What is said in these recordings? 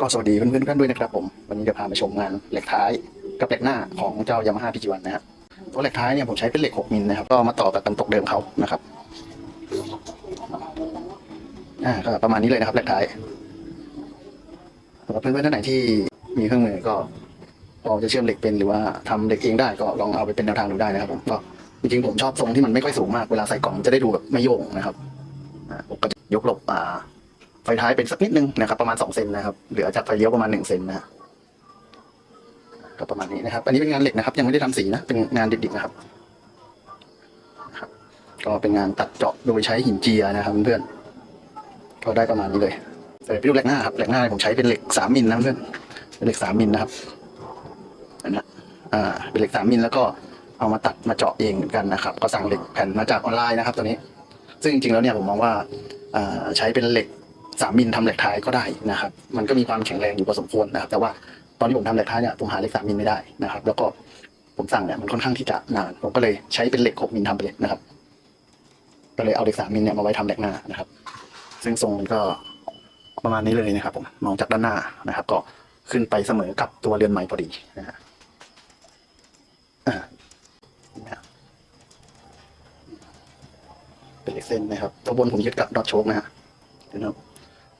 ก็สวัสดีเพื่อนๆกท่านด้วยนะครับผม วันนี้จะพามาชมงานเหล็กท้ายกับเหล็กหน้าของเจ้ายามาฮ่าพีจีวันนะครับตัวเหล็กท้ายเนี่ยผมใช้เป็นเหล็ก 6 มิลนะครับ ก็มาต่อกับกันตกเดิมเขานะครับอ่าก็ประมาณนี้เลยนะครับเหล็กท้ายสำหรับเพื่อนๆท่านไหนที่มีเครื่องมือก็พอจะเชื่อมเหล็กเป็นหรือว่าทำเหล็กเองได้ก็ลองเอาไปเป็นแนวทางดูได้นะครับผมก็จริงๆผมชอบทรงที่มันไม่ค่อยสูงมากเวลาใส่กล่องจะได้ดูแบบไม่โยงนะครับอ่าผมก็จะยกหลบอ่า ไฟท้ายเป็นสักนิดนึงนะครับ ประมาณสองเซนนะครับเหลือจากไฟเลี้ยวประมาณหนึ่งเซนนะก็ประมาณนี้นะครับ อันนี้เป็นงานเหล็กนะครับ ยังไม่ได้ทำสีนะ เป็นงานดิบๆนะครับ ก็เป็นงานตัดเจาะโดยใช้หินเจียนะครับเพื่อนก็ได้ประมาณนี้เลยเดี๋ยวไปดูเหล็กหน้าครับเหล็กหน้าผมใช้เป็นเหล็กสามมิลนะเพื่อนเป็นเหล็กสามมิลนะครับอันนี้อ่าเป็นเหล็กสามมิลแล้วก็เอามาตัดมาเจาะเองเหมือนกันนะครับ ก็สั่งเหล็กแผ่นมาจากออนไลน์นะครับ ตัวนี้ ซึ่งจริงๆแล้วเนี่ยผมมองว่าอ่าใช้เป็นเหล็ก สามมิลทำเหล็กท้ายก็ได้นะครับ มันก็มีความแข็งแรงอยู่พอสมควรนะครับแต่ว่าตอนที่ผมทำเหล็กท้ายเนี่ยผมหาเหล็กสามมิลไม่ได้นะครับ แล้วก็ผมสั่งเนี่ยมันค่อนข้างที่จะนานผมก็เลยใช้เป็นเหล็กหกมิลทำไปเลยนะครับ ก็เลยเอาเหล็กสามมิลเนี่ยมาไว้ทำเหล็กหน้านะครับ ซึ่งทรงมันก็ประมาณนี้เลยนะครับ ผมมองจากด้านหน้านะครับ ก็ขึ้นไปเสมอกับตัวเรือนไม้พอดีนะฮะเป็นเหล็กเส้นนะครับ ตัวบนผมยึดกับดอทโชคนะฮะนะครับ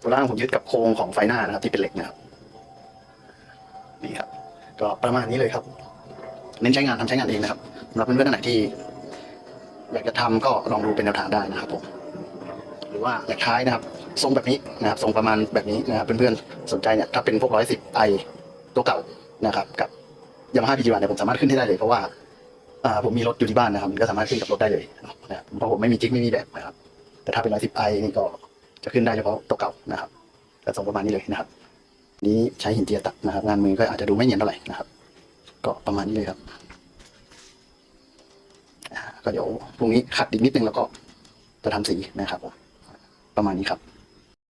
ตัวล่างผมยึดกับโครงของไฟหน้านะครับ ที่เป็นเหล็กนะครับนี่ครับ ก็ประมาณนี้เลยครับ เน้นใช้งานทำใช้งานเองนะครับสำหรับเพื่อนๆท่านไหนที่อยากจะทำก็ลองดูเป็นแนวทางได้นะครับผมหรือว่าเหล็กท้ายนะครับ ทรงแบบนี้นะครับทรงประมาณแบบนี้นะครับเพื่อนๆสนใจเนี่ยถ้าเป็นพวกร้อยสิบไอตัวเก่านะครับ กับยามาฮ่าพีจีวันเนี่ยผมสามารถขึ้นได้เลยเพราะว่าผมมีรถอยู่ที่บ้านนะครับก็สามารถขึ้นกับรถได้เลยนะครับเพราะผมไม่มีจิ๊กไม่มีแบบนะครับ แต่ถ้าเป็นร้อยสิบไอนี่ก็ จะขึ้นได้เฉพาะตัวเก่านะครับแต่ส่งประมาณนี้เลยนะครับ นี้ใช้หินเจียตัดนะครับ งานมือก็อาจจะดูไม่เนียนเท่าไหร่นะครับ ก็ประมาณนี้เลยครับก็เดี๋ยวพรุ่งนี้ขัดอีกนิดนึงแล้วก็จะทำสีนะครับผมประมาณนี้ครับ